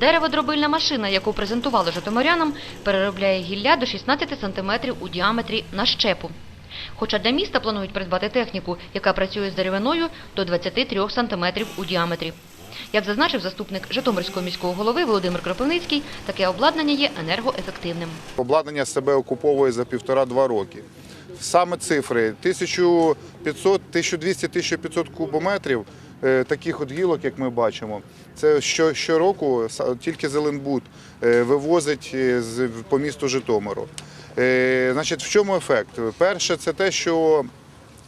Дереводробильна машина, яку презентували житомирянам, переробляє гілля до 16 см у діаметрі на щепу. Хоча для міста планують придбати техніку, яка працює з деревиною до 23 см у діаметрі. Як зазначив заступник Житомирського міського голови Володимир Кропивницький, таке обладнання є енергоефективним. Обладнання себе окуповує за півтора-два роки. Саме цифри 1500, 1200, 1500 кубометрів таких от гілок, як ми бачимо. Це що, щороку тільки Зеленбуд е, вивозить е, по місту Житомиру. Е, Значить, в чому ефект? Перше, це те, що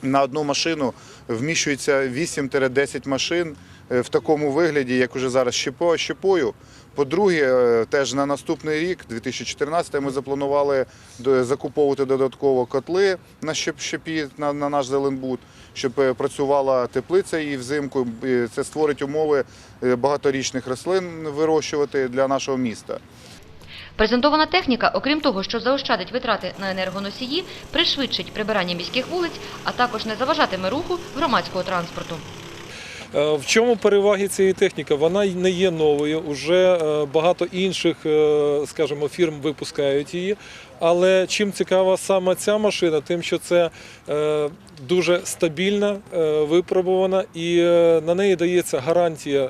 на одну машину вміщується 8-10 машин е, в такому вигляді, як уже зараз щепо, щепою. По-друге, е, теж на наступний рік, 2014, ми запланували закуповувати додатково котли на щеп- щепі на, на наш Зеленбуд, щоб е, працювала теплиця і взимку. Це створить умови багаторічних рослин вирощувати для нашого міста. Презентована техніка, окрім того, що заощадить витрати на енергоносії, пришвидшить прибирання міських вулиць, а також не заважатиме руху громадського транспорту. Е, В чому переваги цієї техніки? Вона не є новою. Уже е, багато інших, е, скажімо, фірм випускають її. Але чим цікава саме ця машина, тим, що це дуже стабільна, випробувана, і на неї дається гарантія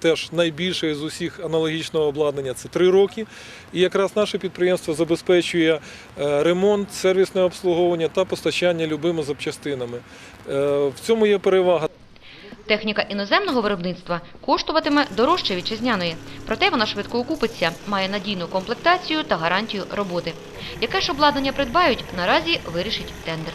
теж найбільша з усіх аналогічного обладнання це 3 роки. І якраз наше підприємство забезпечує ремонт, сервісне обслуговування та постачання любими запчастинами. В цьому є перевага. Техніка іноземного виробництва коштуватиме дорожче вітчизняної, проте вона швидко окупиться, має надійну комплектацію та гарантію роботи. Яке ж обладнання придбають, наразі вирішить тендер.